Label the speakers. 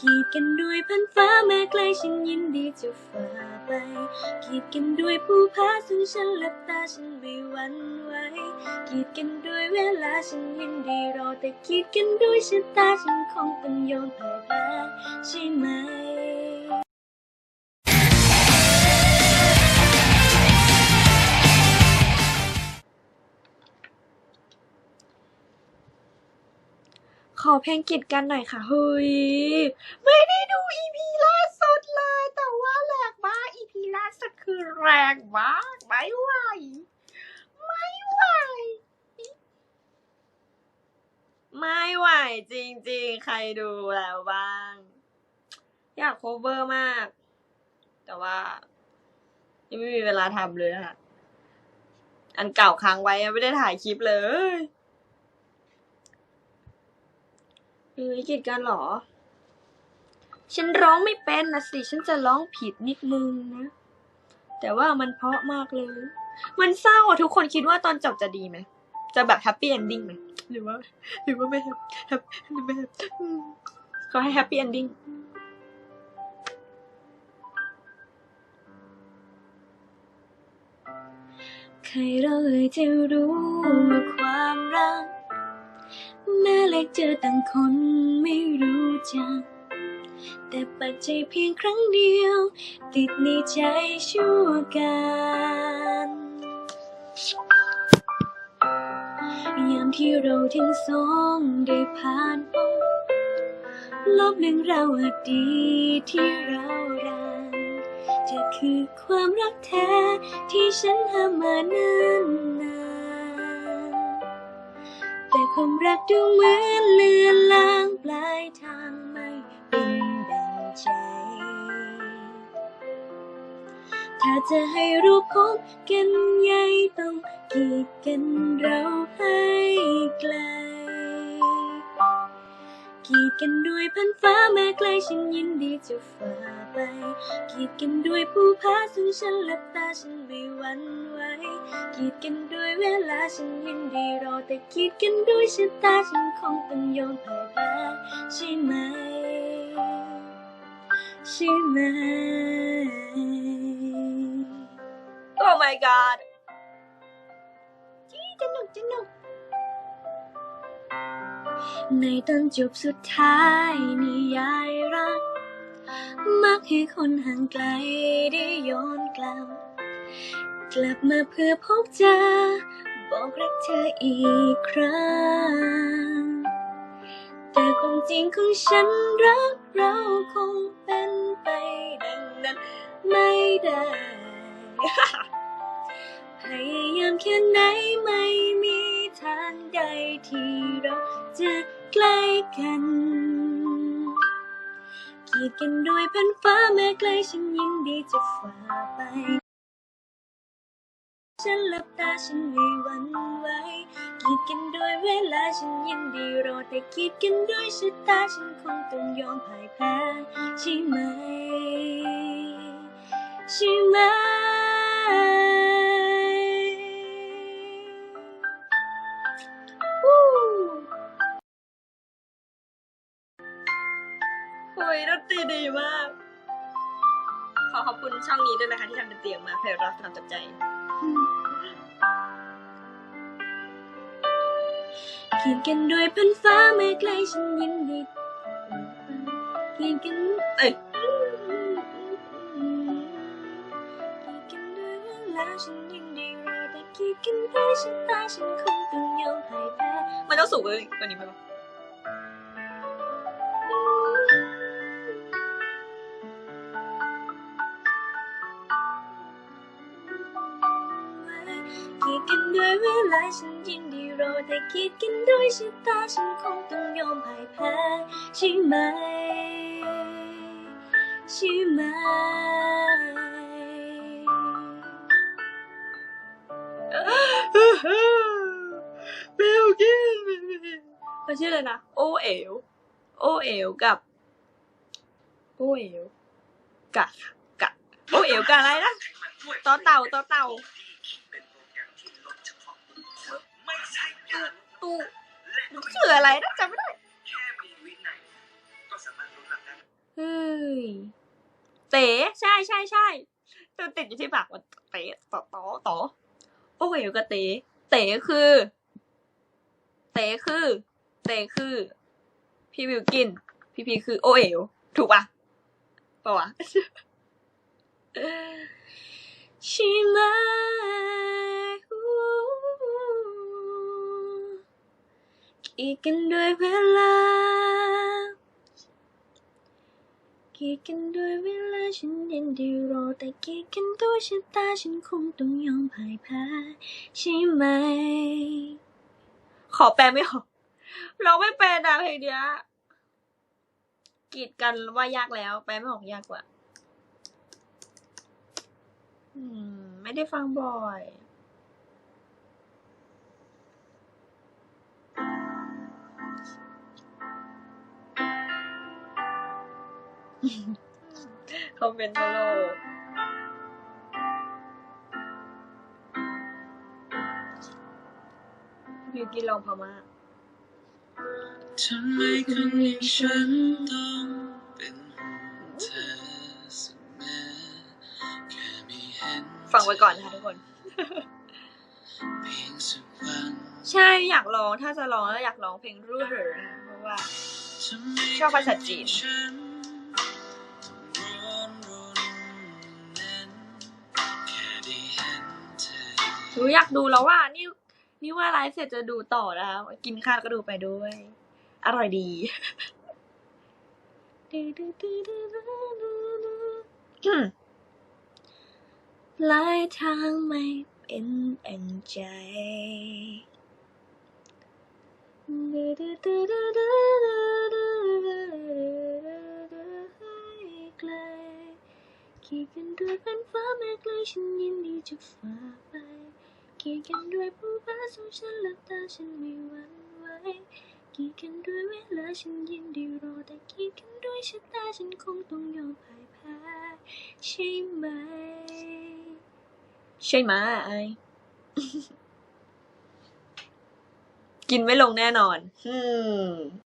Speaker 1: กีดกันด้วยพันฟ้าแม้ไกลฉันยินดีจะฝ่าไป กีดกันด้วยผู้พาซึ่งฉันหลับตาฉันไม่หวั่นไหว กีดกันด้วยเวลาฉันยินดีรอแต่กีดกันด้วยชะตาฉันคงต้องยอมแพ้ใช่ไหม อเพลงกิจกันหน่อยค่ะ เฮ้ย
Speaker 2: ไม่ได้ดูอีพีล่าสุดเลย แต่ว่าแรงมากอีพีล่าสุดคือแรงมากไม่ไหว ไม่ไหว
Speaker 1: ไม่ไหวจริงๆ ใครดูแล้วบ้าง อยากโคเวอร์มาก แต่ว่ายังไม่มีเวลาทำเลยค่ะ อันเก่าค้างไว้ยังไม่ได้ถ่ายคลิปเลย เฮ้ยกิดกันเหรอ ฉันร้องไม่เป็นนะสิ ฉันจะร้องผิดนิดนึงนะ แต่ว่ามันเพราะมากเลย มันเศร้าทุกคนคิดว่าตอนจบจะดีไหม จะแบบแฮปปี้เอนดิ้งไหม หรือว่า หรือว่าไม่แฮปแฮปไม่แฮปเขาให้แฮปปี้เอนดิ้งใครเลยจะรู้ว่าความรัก ล็กเจอต่างคนไม่รู้จัก แต่ปัจใจเพียงครั้งเดียว ติดในใจชั่วกันยามที่เราทั้งสองได้ผ่านพ้นลบเรื่องราอดีตที่เรารักจะคือความรักแท้ที่ฉันหามาเนิ่นนาน แต่ความรักดูเหมือนเลือนลางปลายทางไม่เป็นดังใจ ถ้าจะให้รู้พบกันใหญ่ต้องกีดกันเราให้ไกล กีดกันด้วยพันฟ้าแม้ไกลฉันยินดีจะฝ่าไป กีดกันด้วยภูผาซึ่งฉันหลับตาฉันไม่หวั่นไหว กีดกันด้วยเวลาฉันยินดีรอแต่กีดกันด้วยชะตาฉันคงต้องยอมแพ้ใช่ไหม ใช่ไหม Oh my god จี้สนุกสนุกในตอนจบสุดท้ายนิยายรัก มักให้คนห่างไกลได้ย้อนกลับ กลับมาเพื่อพบเจอ บอกรักเธออีกครั้ง แต่ความจริงของฉันรักเราคงเป็นไปดังนั้นไม่ได้ พยายามแค่ไหนไม่มีทางใดที่เราจะใกล้กันกีดกันด้วยพันฟ้าแม้ไกลฉันยินดีจะฝ่าไป ฉันหลับตาฉันไม่หวั่นไหวกีดกันด้วยเวลาฉันยินดีรอแต่กีดกันด้วยชะตาฉันคงต้องยอมพ่ายแพ้ใช่ไหม ใช่ไหมวู้โอ้ยดนตรีดีมาก ขอขอบคุณช่องนี้ด้วยนะคะที่ทำดนตรีออกมาเพลงรักทำจับใจ เขียนกันด้วยพันฟ้าเมื่อไกลฉันยินดีเขียนกันเอ้ยเขียนกันด้วยเวลาฉันยินดีรอแต่เขียนกันด้วยชะตาฉันคงต้องยอมพ่ายแพ้มันต้องสูงกว่านี้กว่านี้ไหมวะ กีดกันด้วยเวลาฉันยินดีรอแต่กีดกันด้วยชะตาฉันคงต้องยอมพ่ายแพ้ใช่ไหมใช่ไหมเบลกินเขาชื่ออะไรนะโอเอลโอเอลกับ โอเอลกะกะโอเอลกับอะไรนะต่อเต่าต่อเต่า ตูชื่ออะไรนะจำไม่ได้เฮ้ยเต๋ใช่ใช่ใช่ตัวติดอยู่ที่ปากว่าเต๋ต่อต่อต่อโอ้ยกับเต๋เต๋คือ เต๋คือ เต๋คือ พี่วิวกิน พี่พีคือ โอเอ๋วถูกปะปะวะช่ไห กีดกันด้วยเวลา กีดกันด้วยเวลาฉันยินดีรอแต่กีดกันด้วยชะตาฉันคงต้องยอมพ่ายแพ้ใช่ไหม ขอแปลไม่ออกเราไม่เป็นะเพลงเนี้ยกีดกันว่ายากแล้ว แปลไม่ออกยากกว่า อืม ไม่ได้ฟังบ่อย คอมเมนต์มาโลบิวกินลองพอมาก
Speaker 3: ทำไมคนอย่างฉันต้องเป็นห่วงเธอเสมอแค่ไม่เห็น
Speaker 1: ฟังไว้ก่อนนะคะทุกคน
Speaker 3: เพียงสักวัน
Speaker 1: ใช่อยากร้องถ้าจะร้องแล้วอยากร้องเพลงรู้เหอะนะคะเพราะว่า
Speaker 3: ทำไม
Speaker 1: ชอบภาษาจีน
Speaker 3: ฉัน อ
Speaker 1: รู้อยากดูแล้วว่านี่นี่ว่าไลฟ์เสร็จจะดูต่อแล้วกินข้าวก็ดูไปด้วย อร่อยดีปลายทางไม่เป็นอันใจไกลขี่กันด้วยแผ่นฟ้าแม้ไกลฉันยินดีจะฝ่าไป กี่กันด้วยผู้ฟ้าสู่ฉันหลับตาฉันไม่หวั่นไหวกี่กันด้วยเวลาฉันยินดีรอแต่กี่กันด้วยชะตาฉันคงต้องยอมพ่ายแพ้ใช่ไหม ใช่ไหมกินไม่ลงแน่นอน อืม